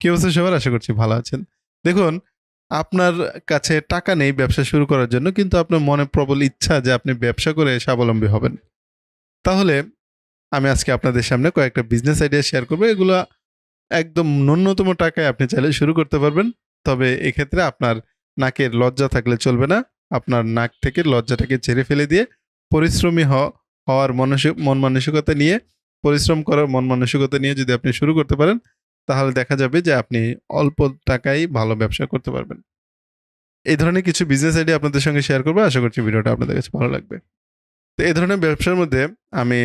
কি অবস্থা সবার? আশা করছি ভালো আছেন। দেখুন, আপনার কাছে টাকা নেই ব্যবসা শুরু করার জন্য, কিন্তু আপনার মনে প্রবল ইচ্ছা যে আপনি ব্যবসা করে স্বাবলম্বী হবেন। তাহলে আমি আজকে আপনাদের সামনে কয়েকটা বিজনেস আইডিয়া শেয়ার করব। এগুলো একদম ন্যূনতম টাকায় আপনি চাইলে শুরু করতে পারবেন। তবে এক্ষেত্রে আপনার নাকের লজ্জা থাকলে চলবে না। আপনার নাক থেকে লজ্জাটাকে ছেড়ে ফেলে দিয়ে পরিশ্রমী হওয়ার মন মানসিকতা নিয়ে, পরিশ্রম করার মন মানসিকতা নিয়ে যদি আপনি শুরু করতে পারেন তাহলে দেখা যাবে যে আপনি অল্প টাকায় ভালো ব্যবসা করতে পারবেন। এই ধরনের কিছু বিজনেস আইডিয়া আপনাদের সঙ্গে শেয়ার করব। আশা করছি ভিডিওটা আপনাদের কাছে ভালো লাগবে। তো এই ধরনের ব্যবসার মধ্যে আমি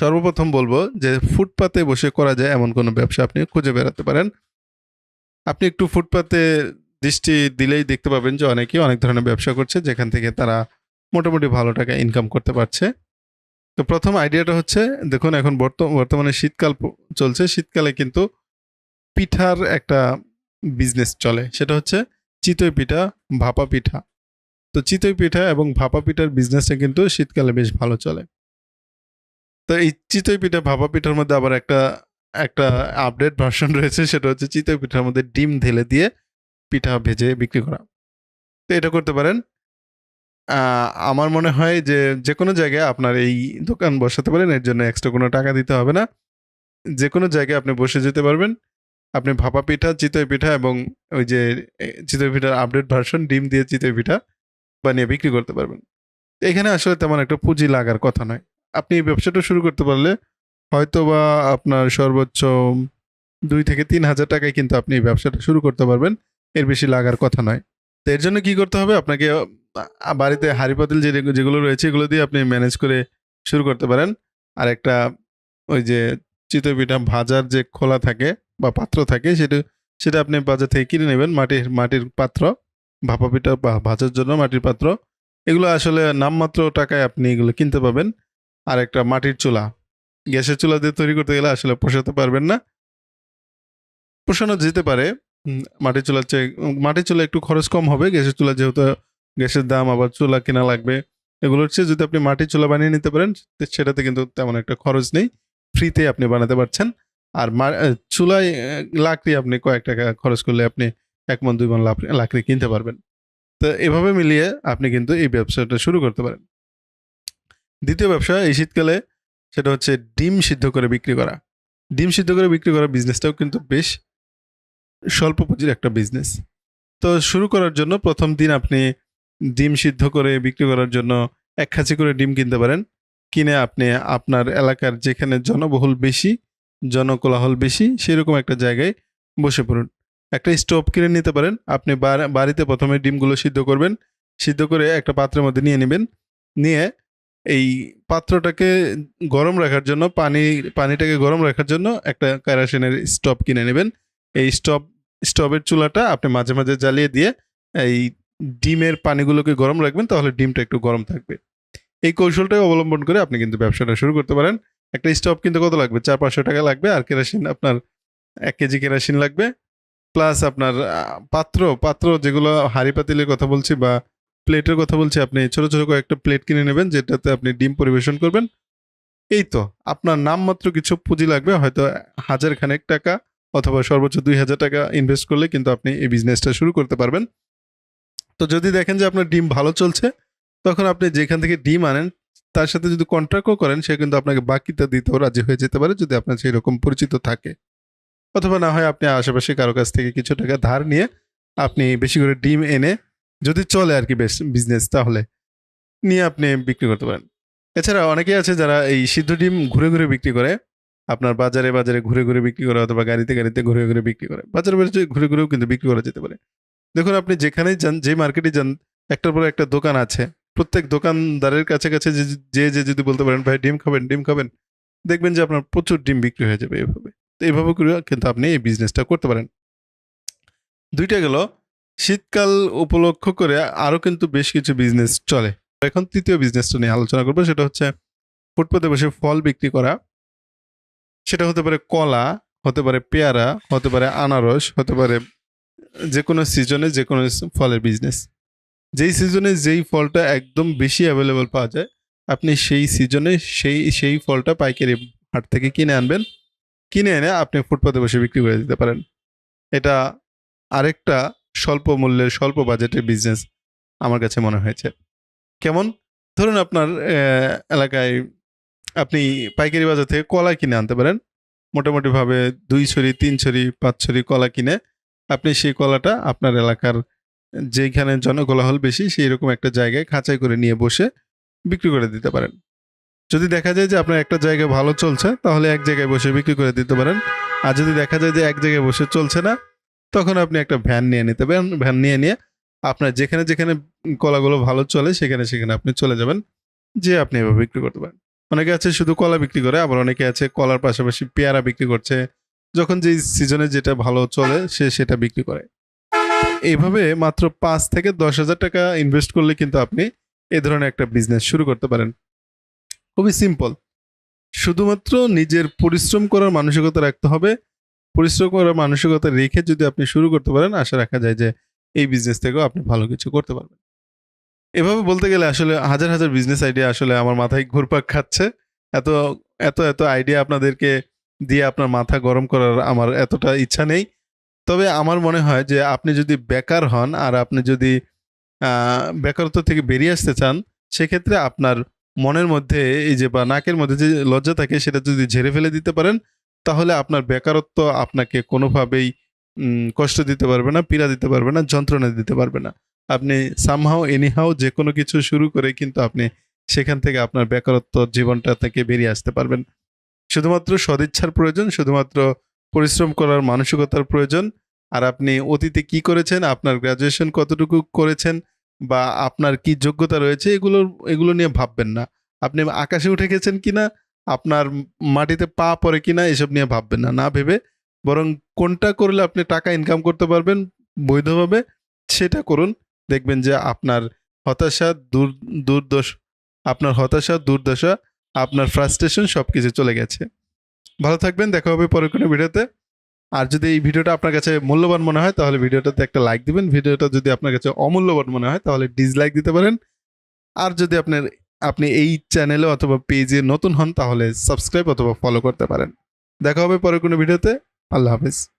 সর্বপ্রথম বলব যে ফুটপাতে বসে করা যায় এমন কোনো ব্যবসা আপনি খুঁজে বেড়াতে পারেন। আপনি একটু ফুটপাতে দৃষ্টি দিলেই দেখতে পাবেন যে অনেকেই অনেক ধরনের ব্যবসা করছে, যেখান থেকে তারা মোটামুটি ভালো টাকা ইনকাম করতে পারছে। তো প্রথম আইডিয়াটা হচ্ছে, দেখুন এখন বর্ত- বর্তমানে শীতকাল চলছে। শীতকালে কিন্তু পিঠার একটা বিজনেস চলে। সেটা হচ্ছে চিতই পিঠা, ভাপা পিঠা। তো চিতই পিঠা এবং ভাপা পিঠার বিজনেসটা কিন্তু শীতকালে বেশ ভালো চলে। তো এই চিতই পিঠা, ভাপা পিঠার মধ্যে আবার একটা একটা আপডেট ভার্সন রয়েছে। সেটা হচ্ছে চিতই পিঠার মধ্যে ডিম ঢেলে দিয়ে পিঠা ভেজে বিক্রি করা। তো এটা করতে পারেন আমার মনে হয় যে যে কোনো জায়গায় আপনার এই দোকান বসাতে পারেন, এর জন্য এক্সট্রা কোনো টাকা দিতে হবে না। যে কোনো জায়গায় আপনি বসে যেতে পারবেন। আপনি ভাপা পিঠা, চিতই পিঠা এবং ওই যে চিতই পিঠার আপডেট ভার্সন ডিম দিয়ে চিতই পিঠা বানিয়ে বিক্রি করতে পারবেন। এখানে আসলে তেমন একটা পুঁজি লাগার কথা নয়। আপনি এই ব্যবসাটা শুরু করতে পারলে হয়তো বা আপনার সর্বোচ্চ দুই থেকে তিন হাজার টাকায় কিন্তু আপনি এই ব্যবসাটা শুরু করতে পারবেন। এর বেশি লাগার কথা নয়। তো এর জন্য কি করতে হবে? আপনাকে বাড়িতে হাঁড়ি পাতিল যে যেগুলো রয়েছে এগুলো দিয়ে আপনি ম্যানেজ করে শুরু করতে পারেন। আর একটা ওই যে চিতই পিঠা ভাজার যে খোলা থাকে বা পাত্র থাকে সেটা সেটা আপনি বাজার থেকে কিনে নেবেন মাটির মাটির পাত্র, ভাপা পিঠা বা ভাজার জন্য মাটির পাত্র। এগুলো আসলে নামমাত্র টাকায় আপনি এগুলো কিনতে পাবেন আর একটা মাটির চুলা, গ্যাসের চুলা দিয়ে তৈরি করতে গেলে আসলে পোষাতে পারবেন না। পোষানো যেতে পারে। মাটির চুলার চেয়ে, মাটির চুলা একটু খরচ কম হবে, গ্যাসের চুলা যেহেতু গ্যাসের দাম আবার চুলা কেনা লাগবে। এগুলো হচ্ছে যদি আপনি মাটির চুলা বানিয়ে নিতে পারেন সেটাতে কিন্তু তেমন একটা খরচ নেই। ফ্রিতে আপনি বানাতে পারছেন। আর চুলায় লাকড়ি আপনি কয়েক টাকা খরচ করলে আপনি এক মন দুই মন লাকড়ি কিনতে পারবেন। তো এভাবে মিলিয়ে আপনি কিন্তু এই ব্যবসাটা শুরু করতে পারেন। দ্বিতীয় ব্যবসা এই শীতকালে, সেটা হচ্ছে ডিম সিদ্ধ করে বিক্রি করা। ডিম সিদ্ধ করে বিক্রি করা বিজনেসটাও কিন্তু বেশ স্বল্প পুঁজির একটা বিজনেস তো শুরু করার জন্য প্রথম দিন আপনি ডিম সিদ্ধ করে বিক্রি করার জন্য এক খাঁচি করে ডিম কিনতে পারেন। কিনে আপনি আপনার এলাকার যেখানে জনবহুল বেশি, জনকোলাহল বেশি, সেরকম একটা জায়গায় বসে পড়ুন। একটা স্টোভ কিনে নিতে পারেন। আপনি বাড়িতে প্রথমে ডিমগুলো সিদ্ধ করবেন। সিদ্ধ করে একটা পাত্রের মধ্যে নিয়ে নেবেন। নিয়ে এই পাত্রটাকে গরম রাখার জন্য, পানি, পানিটাকে গরম রাখার জন্য একটা কেরাসিনের স্টোভ কিনে নেবেন। এই স্টোভ, স্টোভের চুলাটা আপনি মাঝে মাঝে জ্বালিয়ে দিয়ে এই ডিমের পানিগুলোকে গরম রাখবেন, তাহলে ডিমটা একটু গরম থাকবে। এই কৌশলটাই অবলম্বন করে আপনি কিন্তু ব্যবসাটা শুরু করতে পারেন। একটা স্টোভ কিন্তু কত লাগবে? চার পাঁচশো টাকা লাগবে আর কেরাসিন আপনার এক কেজি কেরাসিন লাগবে। প্লাস আপনার পাত্র পাত্র যেগুলো হাঁড়ি পাতিলের কথা বলছি বা প্লেটের কথা বলছি, আপনি ছোটো, ছোট কয়েকটা প্লেট কিনে নেবেন, যেটাতে আপনি ডিম পরিবেশন করবেন। এই তো, আপনার নামমাত্র কিছু পুঁজি লাগবে, হয়তো হাজার খানেক টাকা অথবা সর্বোচ্চ দুই হাজার টাকা ইনভেস্ট করলে কিন্তু আপনি এই বিজনেসটা শুরু করতে পারবেন। তো যদি দেখেন যে আপনার ডিম ভালো চলছে, তখন আপনি যেখান থেকে ডিম আনেন, তার সাথে যদি কন্ট্রাক্টও করেন, সে কিন্তু আপনাকে বাকিটা দিতেও রাজি হয়ে যেতে পারে যদি আপনার সেই রকম পরিচিত থাকে। অথবা না হয় আপনি আশেপাশে কারও কাছ থেকে কিছু টাকা ধার নিয়ে আপনি বেশি করে ডিম এনে যদি চলে আর কি বেশ বিজনেস তাহলে, নিয়ে আপনি বিক্রি করতে পারেন। এছাড়া অনেকেই আছে যারা এই সিদ্ধ ডিম ঘুরে ঘুরে বিক্রি করে, আপনার বাজারে বাজারে ঘুরে ঘুরে বিক্রি করে অথবা গাড়িতে গাড়িতে ঘুরে ঘুরে বিক্রি করে। বাজারে বাজারে ঘুরে ঘুরেও কিন্তু বিক্রি করা যেতে পারে। দেখুন, আপনি যেখানেই যান, যে মার্কেটে যান, একটার পর একটা দোকান আছে। প্রত্যেক দোকানদারের কাছে কাছে যে যে যদি বলতে পারেন, ভাই, ডিম খাবেন ডিম খাবেন? দেখবেন যে আপনার প্রচুর ডিম বিক্রি হয়ে যাবে এভাবে। তো এইভাবে করে কিন্তু আপনি এই বিজনেসটা করতে পারেন। দুইটা গেল, শীতকাল উপলক্ষ করে আরও কিন্তু বেশ কিছু বিজনেস চলে। এখন তৃতীয় বিজনেসটা নিয়ে আলোচনা করব, সেটা হচ্ছে ফুটপাতে বসে ফল বিক্রি করা। সেটা হতে পারে কলা, হতে পারে পেয়ারা, হতে পারে আনারস, হতে পারে যে কোনো সিজনে যে কোনো ফলের বিজনেস যেই সিজনে যেই ফলটা একদম বেশি অ্যাভেলেবল পাওয়া যায়, আপনি সেই সিজনে সেই সেই ফলটা পাইকারি হাট থেকে কিনে আনবেন। কিনে এনে আপনি ফুটপাতে বসে বিক্রি করে দিতে পারেন। এটা আরেকটা স্বল্প মূল্যের, স্বল্প বাজেটের বিজনেস আমার কাছে মনে হয়েছে। কেমন? ধরুন আপনার এলাকায় আপনি পাইকারি বাজার থেকে কলা কিনে আনতে পারেন। মোটামুটিভাবে দুই ছড়ি, তিন ছড়ি, পাঁচ ছড়ি কলা কিনে আপনি সেই কলাটা আপনার এলাকার যেখানে জনকোলাহল বেশি সেই রকম একটা জায়গায় খাঁচাই করে নিয়ে বসে বিক্রি করে দিতে পারেন। যদি দেখা যায় যে আপনার একটা জায়গায় ভালো চলছে, তাহলে এক জায়গায় বসে বিক্রি করে দিতে পারেন। আর যদি দেখা যায় যে এক জায়গায় বসে চলছে না, তখন আপনি একটা ভ্যান নিয়ে নিতে পারেন, ভ্যান নিয়ে নিয়ে আপনার যেখানে যেখানে কলাগুলো ভালো চলে, সেখানে সেখানে আপনি চলে যাবেন যে আপনি এভাবে বিক্রি করতে পারেন। অনেকে আছে শুধু কলা বিক্রি করে, আবার অনেকে আছে কলার পাশাপাশি পেয়ারা বিক্রি করছে যখন যেই সিজনে যেটা ভালো চলে, সে সেটা বিক্রি করে। এইভাবে মাত্র পাঁচ থেকে দশ হাজার টাকা ইনভেস্ট করলে কিন্তু আপনি এ ধরনের একটা বিজনেস শুরু করতে পারেন। খুবই সিম্পল শুধুমাত্র নিজের পরিশ্রম করার মানসিকতা রাখতে হবে। পরিশ্রম করার মানসিকতা রেখে যদি আপনি শুরু করতে পারেন, আশা রাখা যায় যে এই বিজনেস থেকেও আপনি ভালো কিছু করতে পারবেন। এভাবে বলতে গেলে আসলে হাজার হাজার বিজনেস আইডিয়া আসলে আমার মাথায় ঘুরপাক খাচ্ছে। এত এত এত আইডিয়া আপনাদেরকে দিয়ে আপনার মাথা গরম করার আমার এতটা ইচ্ছা নেই। তবে আমার মনে হয় যে আপনি যদি বেকার হন আর আপনি যদি বেকারত্ব থেকে বেরিয়ে আসতে চান, সেক্ষেত্রে আপনার মনের মধ্যে এই যে বা নাকের মধ্যে যে লজ্জা থাকে সেটা যদি ঝেড়ে ফেলে দিতে পারেন, তাহলে আপনার বেকারত্ব আপনাকে কোনোভাবেই কষ্ট দিতে পারবে না, পীড়া দিতে পারবে না, যন্ত্রণা দিতে পারবে না। আপনি সামহাও এনিহাও যে কোনো কিছু শুরু করে কিন্তু আপনি সেখান থেকে আপনার বেকারত্ব জীবনটা থেকে বেরিয়ে আসতে পারবেন। শুধুমাত্র সদিচ্ছার প্রয়োজন, শুধুমাত্র পরিশ্রম করার মানসিকতার প্রয়োজন। আর আপনি অতীতে কি করেছেন, আপনার গ্রাজুয়েশন কতটুকু করেছেন বা আপনার কি যোগ্যতা রয়েছে, এগুলো এগুলো নিয়ে ভাববেন না। আপনি আকাশে উঠে গেছেন কিনা, আপনার মাটিতে পা পড়ে কিনা, এসব নিয়ে ভাববেন না। না ভেবে বরং কোনটা করলে আপনি টাকা ইনকাম করতে পারবেন বৈধভাবে, সেটা করুন। দেখবেন যে আপনার হতাশা, দূর, দুর্দশ, আপনার হতাশা, দুর্দশা আপনার ফ্রাস্ট্রেশন সব কিছু চলে গেছে। ভালো থাকবেন, দেখা হবে পরের কোনো ভিডিওতে। আর যদি এই ভিডিওটা আপনার কাছে মূল্যবান মনে হয়, তাহলে ভিডিওটাতে একটা লাইক দিবেন। ভিডিওটা যদি আপনার কাছে অমূল্যবান মনে হয়, তাহলে ডিসলাইক দিতে পারেন। আর যদি আপনার, আপনি এই চ্যানেলে অথবা পেজে নতুন হন, তাহলে সাবস্ক্রাইব অথবা ফলো করতে পারেন। দেখা হবে পরের কোনো ভিডিওতে। আল্লাহ হাফেজ।